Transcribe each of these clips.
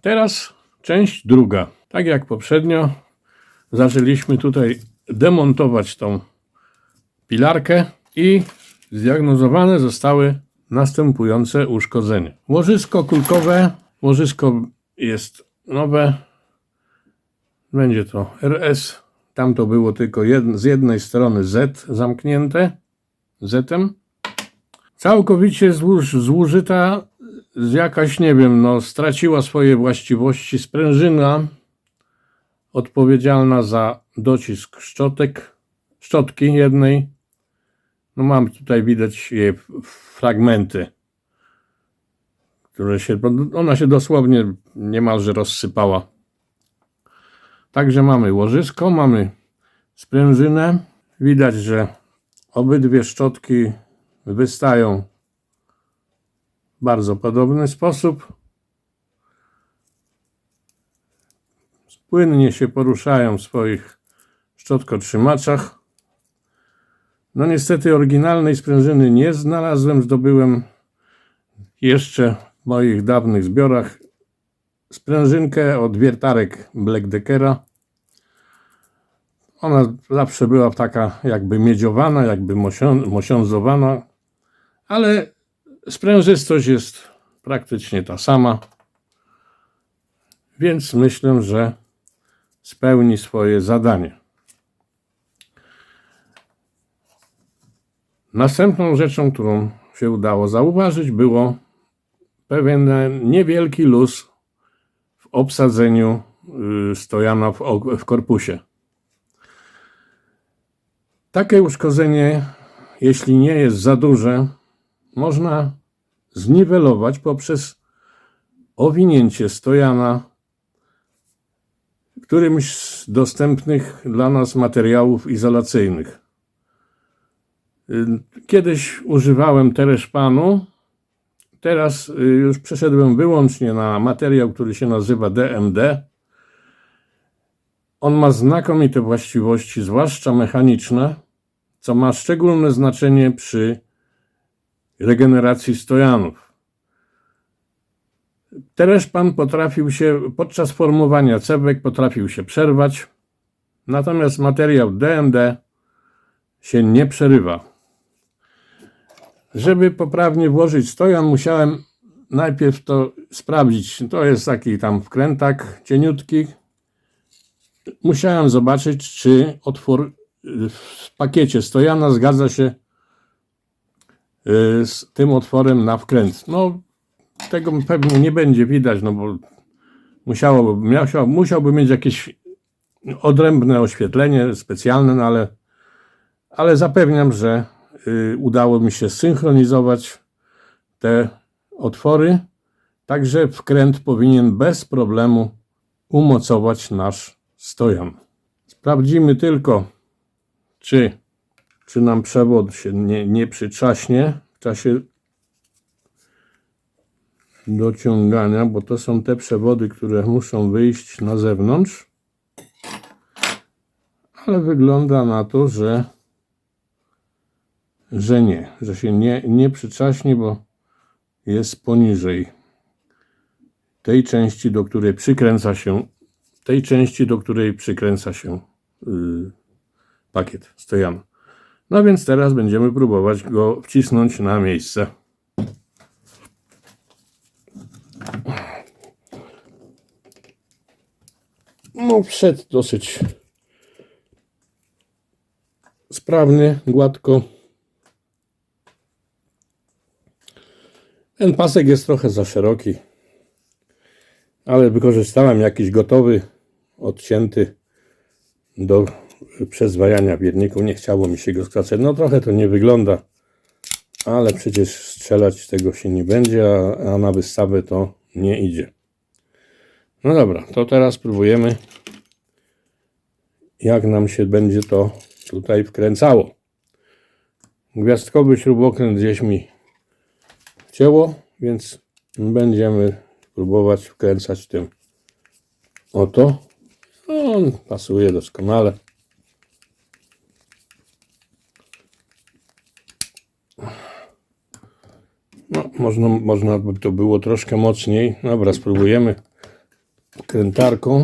Teraz część druga. Tak jak poprzednio, zaczęliśmy tutaj demontować tą pilarkę i zdiagnozowane zostały następujące uszkodzenia. Łożysko kulkowe, łożysko jest nowe, będzie to RS, tam to było tylko jed, z jednej strony Z zamknięte, Z-em. Całkowicie złuż, złużyta, jakaś, nie wiem, no, straciła swoje właściwości sprężyna odpowiedzialna za docisk szczotek, szczotki jednej. No mam tutaj widać jej fragmenty, które się, ona się dosłownie niemalże rozsypała. Także mamy łożysko, mamy sprężynę. Widać, że obydwie szczotki wystają bardzo podobny sposób. Płynnie się poruszają w swoich szczotkotrzymaczach. No niestety oryginalnej sprężyny nie znalazłem, zdobyłem jeszcze w moich dawnych zbiorach sprężynkę od wiertarek Black Deckera. Ona zawsze była taka jakby miedziowana, jakby mosią- mosiądzowana, ale sprężystość jest praktycznie ta sama. Więc myślę, że spełni swoje zadanie. Następną rzeczą, którą się udało zauważyć, było pewien niewielki luz w obsadzeniu y, stojana w, korpusie. Takie uszkodzenie, jeśli nie jest za duże, można zniwelować poprzez owinięcie stojana którymś z dostępnych dla nas materiałów izolacyjnych. Kiedyś używałem tereszpanu, teraz y, już przeszedłem wyłącznie na materiał, który się nazywa DMD. On ma znakomite właściwości, zwłaszcza mechaniczne, co ma szczególne znaczenie przy regeneracji stojanów. Tereszpan potrafił się podczas formowania cewek potrafił się przerwać, natomiast materiał DMD się nie przerywa. Żeby poprawnie włożyć stojan, musiałem najpierw to sprawdzić. To jest taki tam wkrętak cieniutki. Musiałem zobaczyć, czy otwór w pakiecie stojana zgadza się z tym otworem na wkręt. No, tego pewnie nie będzie widać, no bo musiałoby, musiał, musiałby mieć jakieś odrębne oświetlenie specjalne, no ale, ale zapewniam, że y, udało mi się synchronizować te otwory, także wkręt powinien bez problemu umocować nasz stojan. Sprawdzimy tylko, czy, czy nam przewód się nie, nie przytrzaśnie w czasie dociągania, bo to są te przewody, które muszą wyjść na zewnątrz. Ale wygląda na to, że, że nie, że się nie, nie przyczaśnie, bo jest poniżej tej części, do której przykręca się, tej części, do której przykręca się yy, pakiet stojana. No więc teraz będziemy próbować go wcisnąć na miejsce. No, wszedł dosyć sprawnie, gładko. Ten pasek jest trochę za szeroki, ale wykorzystałem jakiś gotowy, odcięty do przezwajania bierników. Nie chciało mi się go skracać. No trochę to nie wygląda, ale przecież strzelać tego się nie będzie, a, a na wystawę to nie idzie. No dobra, to teraz spróbujemy, jak nam się będzie to tutaj wkręcało. Gwiazdkowy śrubokręt gdzieś mi wcięło, więc będziemy próbować wkręcać tym oto. On pasuje doskonale. No, można, można by to było troszkę mocniej. Dobra, spróbujemy krętarką.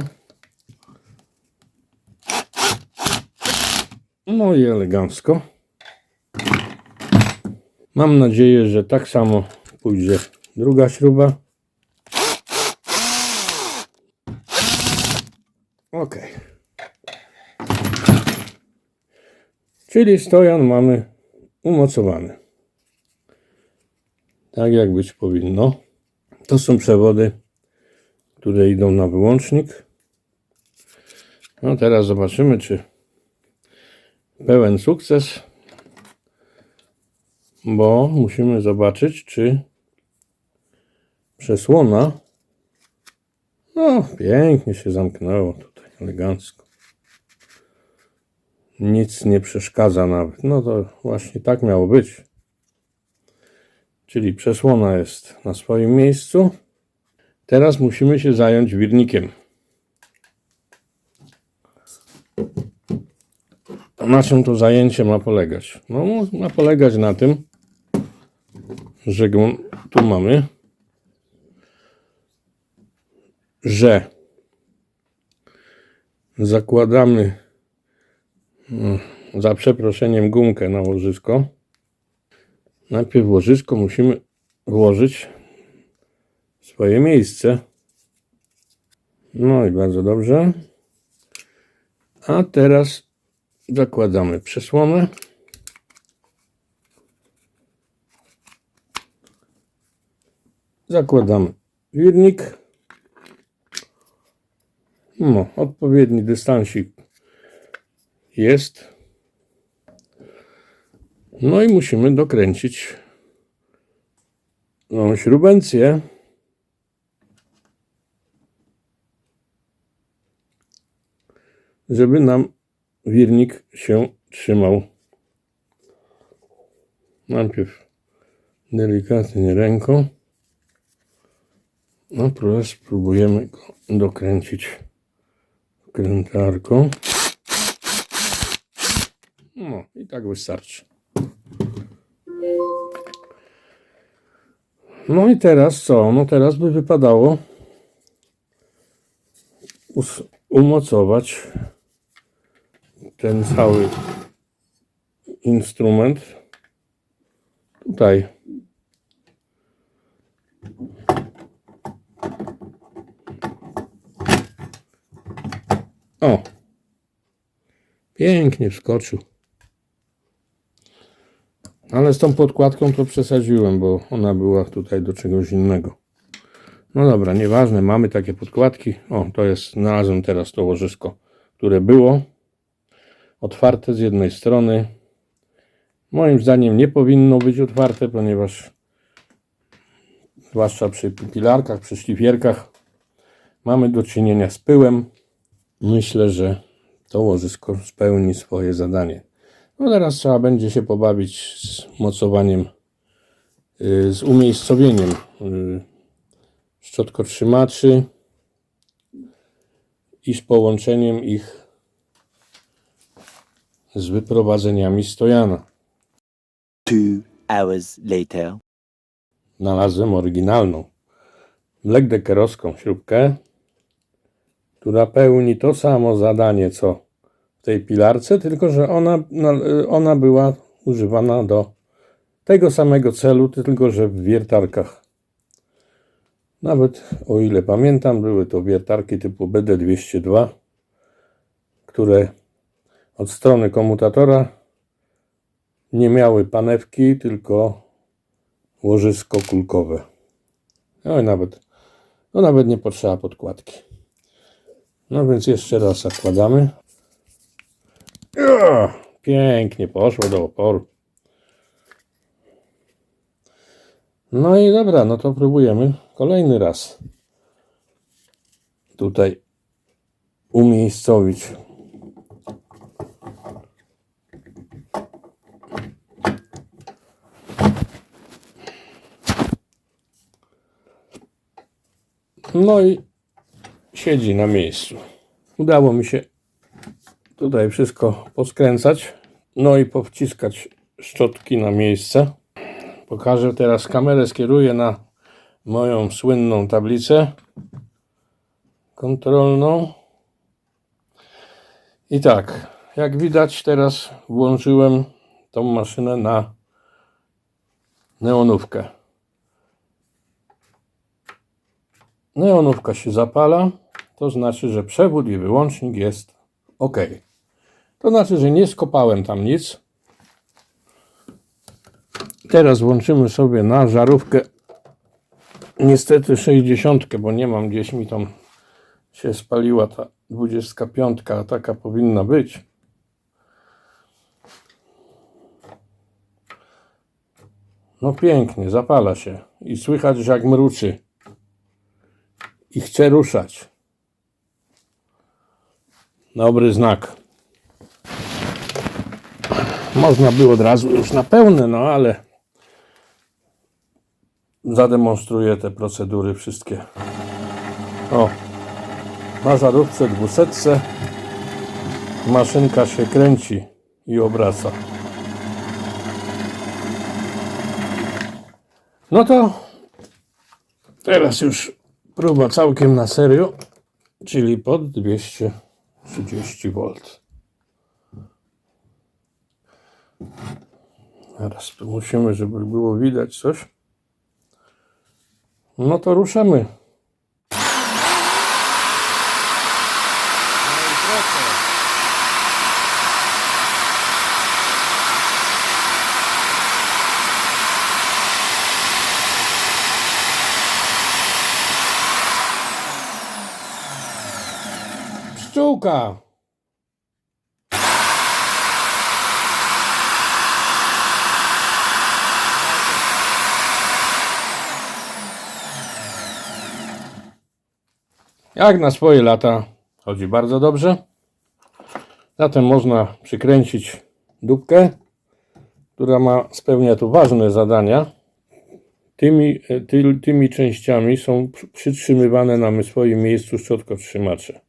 No i elegancko. Mam nadzieję, że tak samo pójdzie druga śruba. Ok. Czyli stojan mamy umocowany. Tak jak być powinno. To są przewody, które idą na wyłącznik. No teraz zobaczymy, czy pełen sukces, bo musimy zobaczyć, czy przesłona no, pięknie się zamknęło tutaj, elegancko. Nic nie przeszkadza nawet. No to właśnie tak miało być. Czyli przesłona jest na swoim miejscu. Teraz musimy się zająć wirnikiem. Na czym to zajęcie ma polegać? No, ma polegać na tym, że tu mamy, że zakładamy no, za przeproszeniem gumkę na łożysko. Najpierw łożysko musimy włożyć w swoje miejsce. No i bardzo dobrze. A teraz zakładamy przesłonę. Zakładamy wirnik. No, odpowiedni dystansik jest. No i musimy dokręcić tą śrubencję. Żeby nam wirnik się trzymał. Najpierw delikatnie ręką. No teraz spróbujemy go dokręcić krętarką. No i tak wystarczy. No i teraz co? No teraz by wypadało umocować ten cały instrument tutaj. O! Pięknie wskoczył. Ale z tą podkładką to przesadziłem, bo ona była tutaj do czegoś innego. No dobra, nieważne, mamy takie podkładki. O, to jest, znalazłem teraz to łożysko, które było otwarte z jednej strony. Moim zdaniem nie powinno być otwarte, ponieważ zwłaszcza przy pilarkach, przy szlifierkach mamy do czynienia z pyłem. Myślę, że to łożysko spełni swoje zadanie. No teraz trzeba będzie się pobawić z mocowaniem, y, z umiejscowieniem y, szczotkotrzymaczy i z połączeniem ich z wyprowadzeniami stojana. Two hours later. Znalazłem oryginalną Blackdeckerowską śrubkę, która pełni to samo zadanie co tej pilarce, tylko że ona, ona była używana do tego samego celu, tylko że w wiertarkach. Nawet o ile pamiętam, były to wiertarki typu BD202, które od strony komutatora nie miały panewki, tylko łożysko kulkowe. No i nawet, no nawet nie potrzeba podkładki. No więc jeszcze raz zakładamy. Pięknie poszło do oporu. No i dobra, no to próbujemy kolejny raz tutaj umiejscowić No i siedzi na miejscu. Udało mi się tutaj wszystko poskręcać, no i powciskać szczotki na miejsce. Pokażę teraz kamerę, skieruję na moją słynną tablicę kontrolną. I tak, jak widać teraz włączyłem tą maszynę na neonówkę. Neonówka się zapala, to znaczy, że przewód i wyłącznik jest ok. To znaczy, że nie skopałem tam nic. Teraz włączymy sobie na żarówkę niestety 60, bo nie mam gdzieś mi tam się spaliła ta 25, a taka powinna być. No pięknie, zapala się i słychać, że jak mruczy i chce ruszać. Dobry znak. Można było od razu już na pełne, no ale zademonstruję te procedury wszystkie. O, na żarówce 200 maszynka się kręci i obraca. No to teraz już próba całkiem na serio, czyli pod 230 V. Teraz tu musimy, żeby było widać coś. No to ruszamy. Jak na swoje lata chodzi bardzo dobrze. Zatem można przykręcić dupkę, która ma spełnia tu ważne zadania. Tymi, e, ty, tymi częściami są przy- przytrzymywane na swoim miejscu szczotkotrzymacze.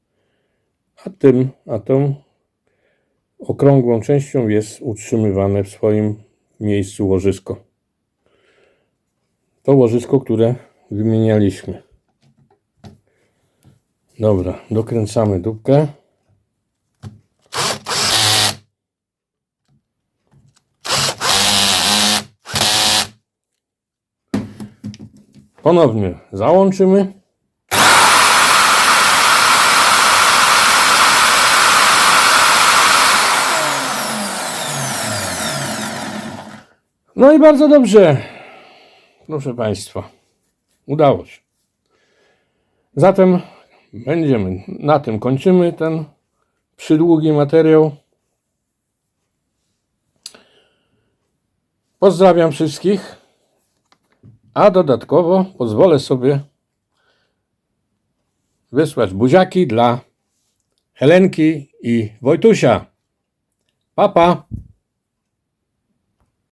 A tym, a tą okrągłą częścią jest utrzymywane w swoim miejscu łożysko. To łożysko, które wymienialiśmy. Dobra, dokręcamy dupkę. Ponownie załączymy. No i bardzo dobrze. Proszę Państwa, udało się. Zatem będziemy, na tym kończymy ten przydługi materiał. Pozdrawiam wszystkich, a dodatkowo pozwolę sobie wysłać buziaki dla Helenki i Wojtusia. Pa, pa.